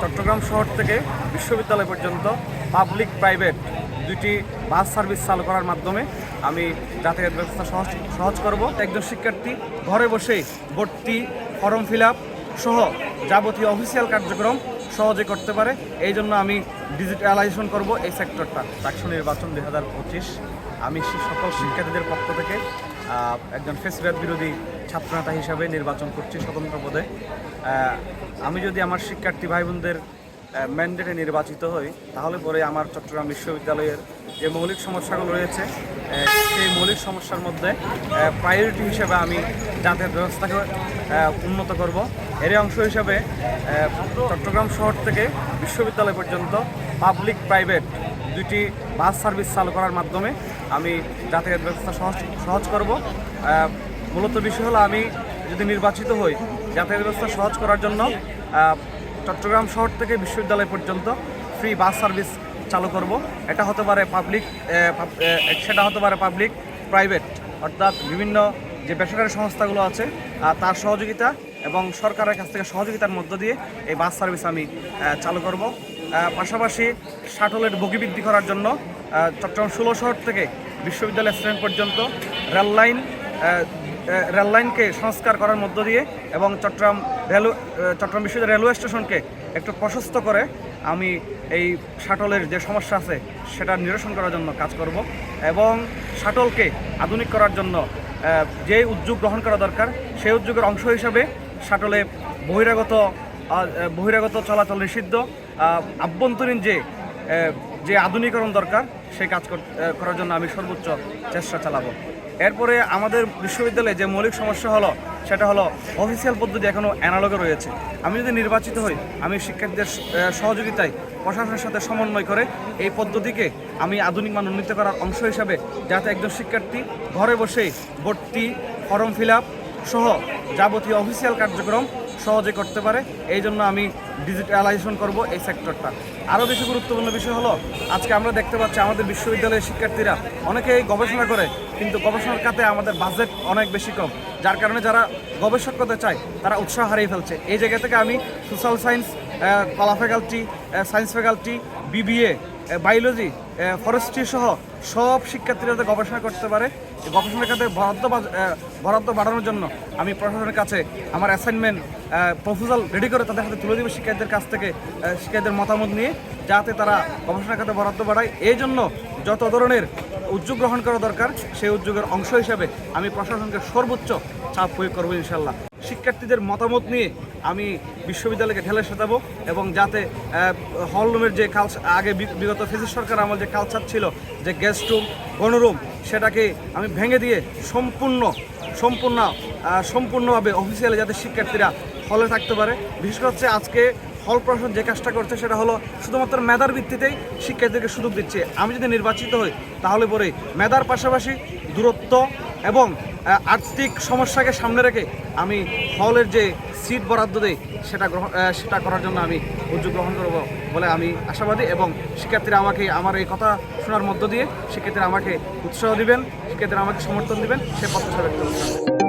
চট্টগ্রাম শহর থেকে বিশ্ববিদ্যালয় পর্যন্ত পাবলিক প্রাইভেট দুটি বাস সার্ভিস চালু করার মাধ্যমে আমি যাতায়াত ব্যবস্থা সহজ সহজ করব। একজন শিক্ষার্থী ঘরে বসেই ভর্তি ফর্ম ফিল আপ সহ যাবতীয় অফিসিয়াল কার্যক্রম সহজে করতে পারে। এই জন্য আমি ডিজিটালাইজেশন করব এই সেক্টরটা চাকসু নির্বাচন দুই হাজার পঁচিশ। আমি সকল শিক্ষার্থীদের পক্ষ থেকে একজন ফেসিবাদ বিরোধী ছাত্রনেতা হিসাবে নির্বাচন করছি স্বতন্ত্র পদে। আমি যদি আমার শিক্ষার্থী ভাই বোনদের ম্যান্ডেটে নির্বাচিত হই, তাহলে পরে আমার চট্টগ্রাম বিশ্ববিদ্যালয়ের যে মৌলিক সমস্যাগুলো রয়েছে সেই মৌলিক সমস্যার মধ্যে প্রায়োরিটি হিসেবে আমি যাতায়াত ব্যবস্থাকে উন্নত করব। এর অংশ হিসাবে চট্টগ্রাম শহর থেকে বিশ্ববিদ্যালয় পর্যন্ত পাবলিক প্রাইভেট দুটি বাস সার্ভিস চালু করার মাধ্যমে আমি যাতায়াত ব্যবস্থা সহজ সহজ করব। মূলত বিষয় হলো আমি যদি নির্বাচিত হই, যাতায়াত ব্যবস্থা সহজ করার জন্য চট্টগ্রাম শহর থেকে বিশ্ববিদ্যালয় পর্যন্ত ফ্রি বাস সার্ভিস চালু করব। এটা হতে পারে পাবলিক সেটা হতে পারে পাবলিক প্রাইভেট অর্থাৎ বিভিন্ন যে বেসরকারি সংস্থাগুলো আছে তার সহযোগিতা এবং সরকারের কাছ থেকে সহযোগিতার মধ্য দিয়ে এই বাস সার্ভিস আমি চালু করব। পাশাপাশি শাটলের বগি বৃদ্ধি করার জন্য চট্টগ্রাম ষোলো শহর থেকে বিশ্ববিদ্যালয় স্ট্যান্ড পর্যন্ত রেল লাইন আহ, রেল লাইনকে সংস্কার করার মধ্য দিয়ে এবং চট্টগ্রাম রেল চট্টগ্রাম বিশ্ববিদ্যালয় রেলওয়ে স্টেশনকে একটু প্রশস্ত করে আমি এই শাটলের যে সমস্যা আছে সেটা নিরসন করার জন্য কাজ করব এবং শাটলকে আধুনিক করার জন্য যে উদ্যোগ গ্রহণ করা দরকার সেই উদ্যোগের অংশ হিসাবে শাটলে বহিরাগত বহিরাগত চলাচল নিষিদ্ধ। আভ্যন্তরীণ যে যে আধুনিকরণ দরকার সেই কাজ কর- করার জন্য আমি সর্বোচ্চ চেষ্টা চালাবো। এরপরে আমাদের বিশ্ববিদ্যালয়ে যে মৌলিক সমস্যা হলো, সেটা হলো অফিসিয়াল পদ্ধতি এখনও অ্যানালগে রয়েছে। আমি যদি নির্বাচিত হই, আমি শিক্ষার্থীদের সহযোগিতায় প্রশাসনের সাথে সমন্বয় করে এই পদ্ধতিকে আমি আধুনিক মান উন্নীত করার অংশ হিসাবে যাতে একজন শিক্ষার্থী ঘরে বসেই ভর্তি, ফর্ম ফিল আপ সহ যাবতীয় অফিসিয়াল কার্যক্রম সহজে করতে পারে। এই জন্য আমি ডিজিটালাইজেশন করব এই সেক্টরটা আরও বেশি গুরুত্বপূর্ণ বিষয় হলো, আজকে আমরা দেখতে পাচ্ছি আমাদের বিশ্ববিদ্যালয়ের শিক্ষার্থীরা অনেকেই গবেষণা করে, কিন্তু গবেষণার খাতে আমাদের বাজেট অনেক বেশি কম। যার কারণে যারা গবেষক করতে চায়, তারা উৎসাহ হারিয়ে ফেলছে। এই জায়গা থেকে আমি সোশ্যাল সায়েন্স কলা faculty science faculty BBA biology forestry সহ সব শিক্ষার্থীরা যাতে গবেষণা করতে পারে গবেষণার খাতে বরাদ্দ বরাদ্দ বাড়ানোর জন্য আমি প্রশাসনের কাছে আমার অ্যাসাইনমেন্ট প্রপোজাল রেডি করে তাদের হাতে তুলে দেবো শিক্ষার্থীদের কাছ থেকে শিক্ষার্থীদের মতামত নিয়ে, যাতে তারা গবেষণার খাতে বরাদ্দ বাড়ায়। এই জন্য যত ধরনের উদ্যোগ গ্রহণ করা দরকার, সেই উদ্যোগের অংশ হিসাবে আমি প্রশাসনকে সর্বোচ্চ চাপ প্রয়োগ করব ইনশাল্লাহ শিক্ষার্থীদের মতামত নিয়ে আমি বিশ্ববিদ্যালয়কে ঢেলে সাজাবো এবং যাতে হলরুমের যে কালচার আগে বিগত ফেসিস সরকার আমার যে কালচার ছিল, যে গেস্ট রুম গণরুম সেটাকে আমি ভেঙে দিয়ে সম্পূর্ণ সম্পূর্ণ সম্পূর্ণভাবে অফিসিয়ালি যাতে শিক্ষার্থীরা হলে থাকতে পারে। বিশেষ করে হচ্ছে আজকে হল প্রশাসন যে কাজটা করছে সেটা হলো শুধুমাত্র মেধার ভিত্তিতেই শিক্ষার্থীদেরকে সুযোগ দিচ্ছে। আমি যদি নির্বাচিত হই, তাহলে পরে মেধার পাশাপাশি দূরত্ব এবং আর্থিক সমস্যাকে সামনে রেখে আমি হলের যে সিট বরাদ্দ দেই, সেটা গ্রহণ সেটা করার জন্য আমি উদ্যোগ গ্রহণ করব বলে আমি আশাবাদী এবং শিক্ষার্থীরা আমাকে আমার এই কথা শোনার মধ্য দিয়ে শিক্ষার্থীরা আমাকে উৎসাহ দিবেন, শিক্ষার্থীরা আমাকে সমর্থন দিবেন, সে প্রত্যাশা ব্যক্ত